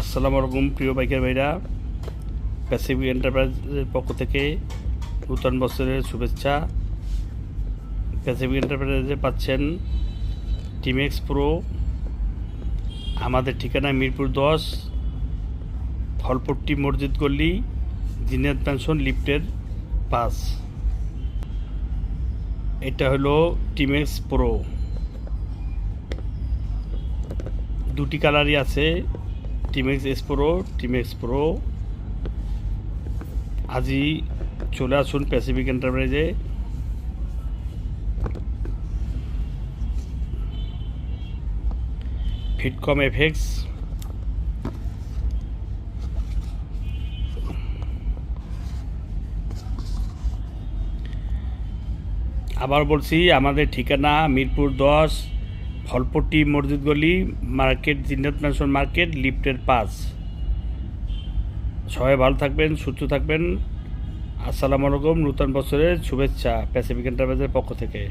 আসসালামু আলাইকুম, প্রিয় বাইকের ভাইরা। প্যাসিফিক এন্টারপ্রাইজের পক্ষ থেকে নূতন বছরের শুভেচ্ছা। প্যাসিফিক এন্টারপ্রাইজে পাচ্ছেন টিমেক্স প্রো আমাদের ঠিকানা মিরপুর দশ ফলপট্টি মসজিদ গল্লি জিনাত পেনশন লিফটের পাস এটা হলো টিমেক্স প্রো দুটি কালারই আছে। Timex S pro Timex pro আজই চলে আসুন প্যাসিফিক এন্টারপ্রাইজে ফিটকম এফেক্স আবার বলছি, আমাদের ঠিকানা মিরপুর দশ ফলপট্টি মসজিদ গলি, মার্কেট জিন্নাত ম্যানসন মার্কেট, লিফটের পাস সবাই ভালো থাকবেন, সুস্থ থাকবেন। আসসালামু আলাইকুম, নূতন বছরের শুভেচ্ছা প্যাসিফিক এন্টারপ্রাইজের পক্ষ থেকে।